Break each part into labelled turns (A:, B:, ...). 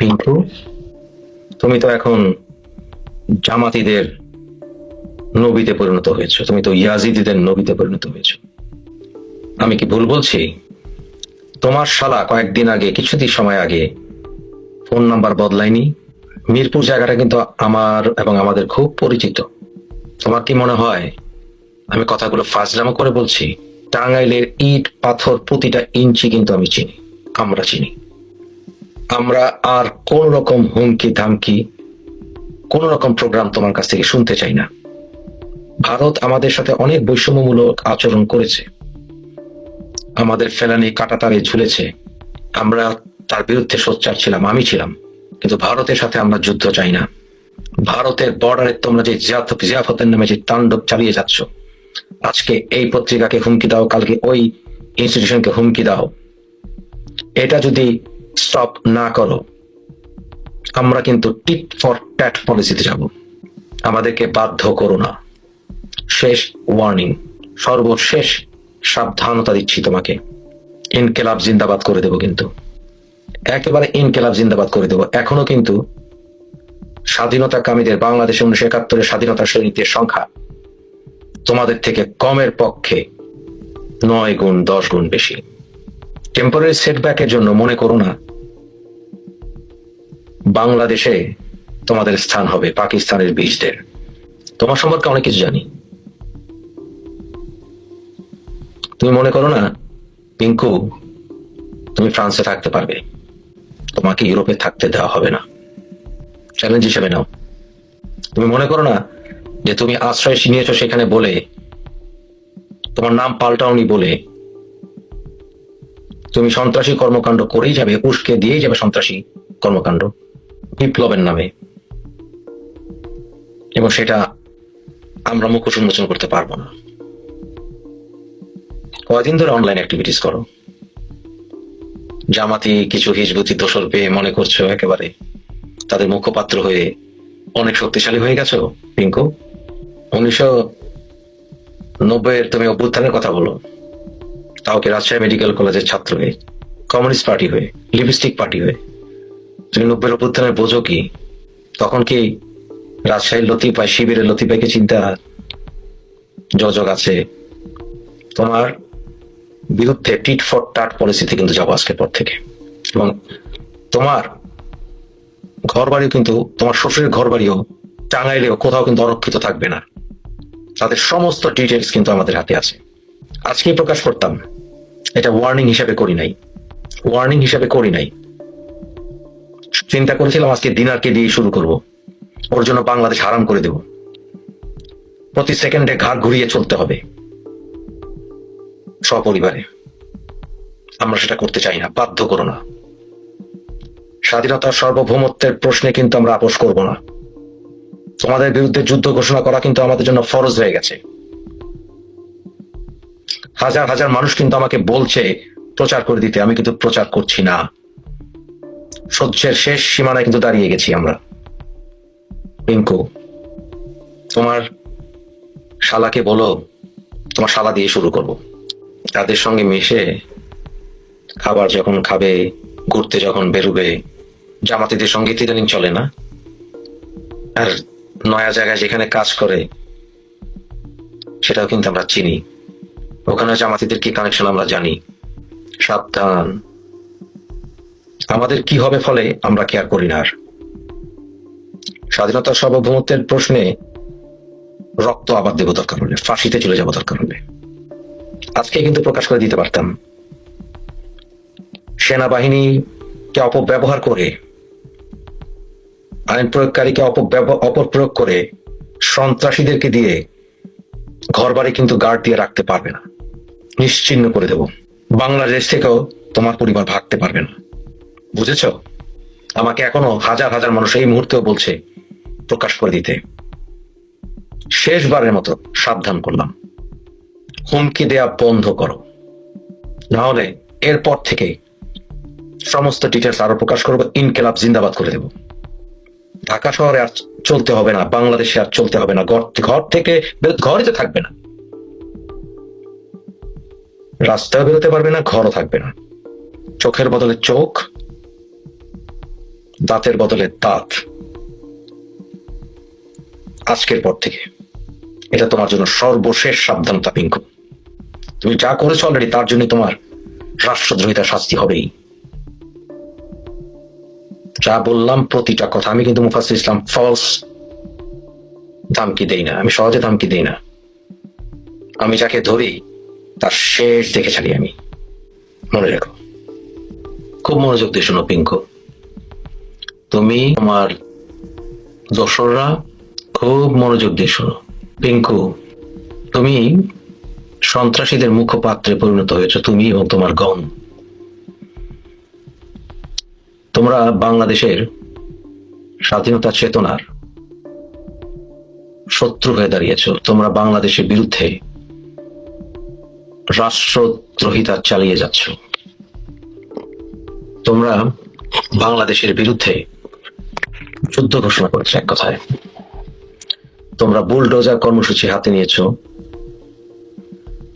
A: পিঙ্কু তুমি তো এখন জামাতিদের নবীতে পরিণত হয়েছো। তুমি তো ইয়াজিদিদের নবীতে পরিণত হয়েছো। আমি কি ভুল বলছি? তোমার শালা কয়েকদিন আগে, কিছুদিন সময় আগে ফোন নাম্বার বদলায়নি। মিরপুর জায়গাটা কিন্তু আমার এবং আমাদের খুব পরিচিত। তোমার কি মনে হয় আমি কথাগুলো ফাজলামো করে বলছি? টাঙ্গাইলের ইট পাথর প্রতিটা ইঞ্চি কিন্তু আমি চিনি, আমরা চিনি। আমরা আর কোন রকম হুমকি, ধামকি, কোন রকম প্রোগ্রাম তোমার কাছ থেকে শুনতে চাই না। ভারত আমাদের সাথে অনেক বৈষম্যমূলক আচরণ করেছে। আমাদের ফেলানি কাটাতারে ঝুলেছে। আমরা তার বিরুদ্ধে সোচ্চার ছিলাম, আমি ছিলাম। কিন্তু ভারতের সাথে আমরা যুদ্ধ চাই না। ভারতের বর্ডারে তোমরা যে জিয়াফত- জিয়াফতের নামে যে তাণ্ডব চালিয়ে যাচ্ছ, আজকে এই পত্রিকাকে হুমকি দাও, কালকে ওই ইনস্টিটিউশনকে হুমকি দাও। এটা যদি স্টপ না করো। আমরা কিন্তু টিট ফর ট্যাট পলিসিতে যাব। আমাদেরকে বাধ্য করো না। শেষ ওয়ার্নিং সর্বশেষ সাবধানতা দিচ্ছি তোমাকে। ইনকেলাব জিন্দাবাদ করে দেব কিন্তু। একেবারে ইনকেলাব জিন্দাবাদ করে দেব। এখনও কিন্তু স্বাধীনতা কামীদের বাংলাদেশে উনিশশো একাত্তরের স্বাধীনতা সৈনিকদের সংখ্যা তোমাদের থেকে কমের পক্ষে নয় গুণ দশ গুণ বেশি। টেম্পোরারি সেটব্যাকের জন্য মনে করো না বাংলাদেশে তোমাদের স্থান হবে, পাকিস্তানের বীজদের। তোমার সম্পর্কে অনেক কিছু জানি। তুমি মনে করো না, পিঙ্কু, তুমি ফ্রান্সে থাকতে পারবে। তোমাকে ইউরোপে থাকতে দেওয়া হবে না। চ্যালেঞ্জ হিসেবে নাও। তুমি মনে করো না যে তুমি আশ্রয় নিয়েছো সেখানে বলে, তোমার নাম পাল্টাওনি বলে, তুমি সন্ত্রাসী কর্মকাণ্ড করেই যাবে, উস্কে দিয়েই যাবে সন্ত্রাসী কর্মকাণ্ড? বিপ্লবের নামে। এবং সেটা আমরা মুখোশ উন্মোচন করতে পারব না। কয়দিন ধরে অনলাইন অ্যাক্টিভিটিস করো। জামাতি কিছু হিজবুতি দোষর পেয়ে মনে করছ একেবারে। তাদের মুখপাত্র হয়ে অনেক শক্তিশালী হয়ে গেছো, পিঙ্কু। উনিশশো নব্বইয়ের তুমি অভ্যুত্থানের কথা বলো। তাও কি রাজশাহী মেডিকেল কলেজের ছাত্র হয়ে, কমিউনিস্ট পার্টি হয়ে, লিপস্টিক পার্টি হয়ে। তুমি নব্বইয়ের অভ্যুত্থানের বোঝো কি? তখন কি রাজশাহীর লতিফাই, শিবিরের লতিফাইকে চিন্তা যোগাযোগ আছে? তোমার বিরুদ্ধে টিট ফর টাট পলিসিতে কিন্তু যাব আজকের পর থেকে। এবং তোমার ঘর বাড়িও কিন্তু, তোমার শ্বশুরের ঘর বাড়িও টাঙ্গাইলেও কোথাও কিন্তু অরক্ষিত থাকবে না। তাদের সমস্ত ডিটেলস কিন্তু আমাদের হাতে আছে। আজকেই প্রকাশ করতাম। এটা ওয়ার্নিং হিসাবে করি নাই। ওয়ার্নিং হিসাবে করি নাই। চিন্তা করেছিলাম আজকে দিনারকে দিয়ে শুরু করব। ওর জন্য বাংলাদেশ হারাম করে দেব। প্রতি সেকেন্ডে ঘাড় ঘুরিয়ে চলতে হবে। সপরিবারে। আমরা সেটা করতে চাই না, বাধ্য করো না। স্বাধীনতার সার্বভৌমত্বের প্রশ্নে কিন্তু আমরা আপোষ করব না। তোমাদের বিরুদ্ধে যুদ্ধ ঘোষণা করা কিন্তু আমাদের জন্য ফরজ হয়ে গেছে। হাজার হাজার মানুষ কিন্তু আমাকে বলছে, প্রচার করে দিতে। আমি কিন্তু প্রচার করছি না। সহ্যের শেষ সীমানায় কিন্তু দাঁড়িয়ে গেছি আমরা। পিঙ্কু তোমার শালাকে বলো, তোমার শালা দিয়ে শুরু করব। তাদের সঙ্গে মিশে খাবার যখন খাবে, ঘুরতে যখন বেরোবে, জামাতিদের সঙ্গে ইদানিং চলে না? আর নয়া জায়গায় যেখানে কাজ করে, সেটাও কিন্তু আমরা চিনি। ওখানে জামাতিদের কি কানেকশন আমরা জানি? সাবধান। আমাদের কি হবে ফলে আমরা কেয়ার করি না আর? স্বাধীনতার সার্বভৌমত্বের প্রশ্নে রক্ত আবার দেব দরকার হলে, ফাঁসিতে চলে যাব দরকার হলে। আজকে কিন্তু প্রকাশ করে দিতে পারতাম সেনাবাহিনীকে অপব্যবহার করে, আইন প্রয়োগকারীকে অপপ্রয়োগ করে, সন্ত্রাসীদেরকে দিয়ে ঘর বাড়ি কিন্তু গার্ড দিয়ে রাখতে পারবে না। নিশ্চিন্ন করে দেব। বাংলাদেশ থেকেও তোমার পরিবার ভাগতে পারবে না। বুঝেছ? আমাকে এখনও হাজার হাজার মানুষ এই মুহূর্তেও বলছে, প্রকাশ করে দিতে। শেষবারের মতো সাবধান করলাম। হুমকি দেয়া বন্ধ করো। না হলে এরপর থেকে সমস্ত ডিটেলস আরও প্রকাশ করব, ইনকেলাব জিন্দাবাদ করে দেব। ঢাকা শহরে আর চলতে হবে না, বাংলাদেশে আর চলতে হবে না, ঘর ঘর থেকে ঘরই তো থাকবে না। রাস্তায় বেরোতে পারবে না, ঘরও থাকবে না। চোখের বদলে চোখ দাঁতের বদলে দাঁত। আজকের পর থেকে এটা তোমার জন্য সর্বশেষ সাবধানতা, পিঙ্কু। তুমি যা করেছ অলরেডি তার জন্য তোমার রাষ্ট্রদ্রোহিতার শাস্তি হবেই। যা বললাম প্রতিটা কথা, আমি কিন্তু মুফাসির ইসলাম ফলস ধামকি দেই না, আমি সহজে ধামকি দেই না। আমি যাকে ধরি, তার শেষ দেখে ছাড়ি আমি। মনে রেখো। খুব মনোযোগ দিয়ে শোনো, পিঙ্কু। তুমি আমার দোসররা খুব মনোযোগ দিয়ে শোনো। পিঙ্কু, তুমি সন্ত্রাসীদের মুখপাত্রে পরিণত হয়েছে, তুমি এবং তোমার গণ। তোমরা বাংলাদেশের স্বাধীনতা চেতনার শত্রু হয়ে দাঁড়িয়েছ। তোমরা বাংলাদেশের বিরুদ্ধে রাষ্ট্রদ্রোহিতা চালিয়ে যাচ্ছ। তোমরা বাংলাদেশের বিরুদ্ধে যুদ্ধ ঘোষণা করেছ এক কথায়। তোমরা বুলডোজার কর্মসূচি হাতে নিয়েছো।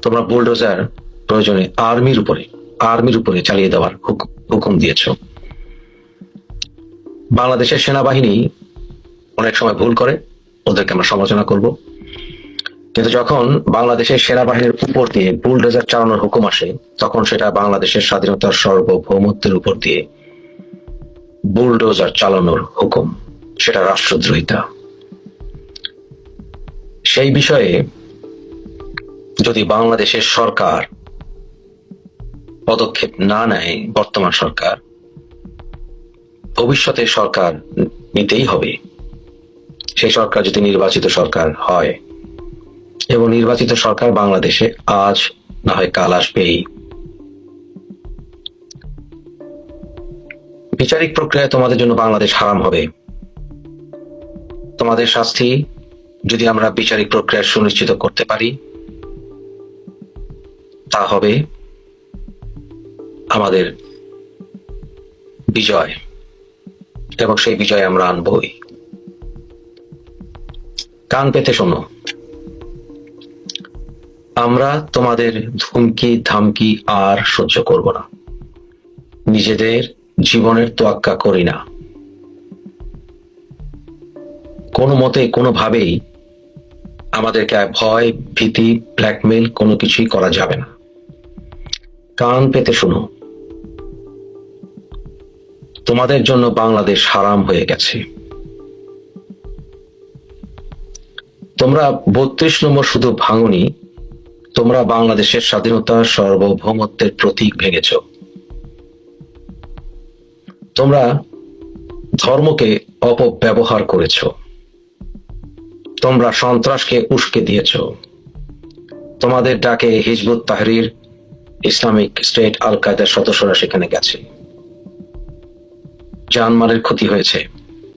A: তোমরা বুলডোজার প্রয়োজনে আর্মির উপরে আর্মির উপরে চালিয়ে দেওয়ার হুকুম দিয়েছ। বাংলাদেশের সেনাবাহিনী অনেক সময় ভুল করে, ওদেরকে আমরা সমালোচনা করব। কিন্তু যখন বাংলাদেশের সেনাবাহিনীর উপর দিয়ে বুলডোজার চালানোর হুকুম আসে, তখন সেটা বাংলাদেশের স্বাধীনতার সার্বভৌমত্বের উপর দিয়ে বুলডোজার চালানোর হুকুম। সেটা রাষ্ট্রদ্রোহিতা। সেই বিষয়ে যদি বাংলাদেশের সরকার পদক্ষেপ না নেয়, বর্তমান সরকার, ভবিষ্যতে সরকার নিতেই হবে। সেই সরকার যদি নির্বাচিত সরকার হয়, এবং নির্বাচিত সরকার বাংলাদেশে আজ না হয় কাল আসবেই। বিচারিক প্রক্রিয়ায় তোমাদের জন্য বাংলাদেশ হারাম হবে। তোমাদের শাস্তি যদি আমরা বিচারিক প্রক্রিয়া সুনিশ্চিত করতে পারি, তা হবে আমাদের বিজয়, এবং সেই বিজয় আমরা আনবই। কান পেতে শোনো। আমরা তোমাদের ধুমকি, ধামকি আর সহ্য করব না। নিজেদের জীবনের তোয়াক্কা করি না। কোনো মতে কোনোভাবেই আমাদেরকে ভয়, ভীতি ব্ল্যাকমেল কোনো কিছুই করা যাবে না। কান পেতে শোনো, তোমাদের জন্য বাংলাদেশ হারাম হয়ে গেছে। তোমরা বত্রিশ নম্বর শুধু ভাঙনি, তোমরা বাংলাদেশের স্বাধীনতা সার্বভৌমত্বের প্রতীক ভেঙেছ। তোমরা ধর্মকে অপব্যবহার করেছ। তোমরা সন্ত্রাসকে উস্কে দিয়েছ। তোমাদের ডাকে হিজবুত তাহরির, ইসলামিক স্টেট আল কায়দার সদস্যরা সেখানে গেছে। জানমালের ক্ষতি হয়েছে।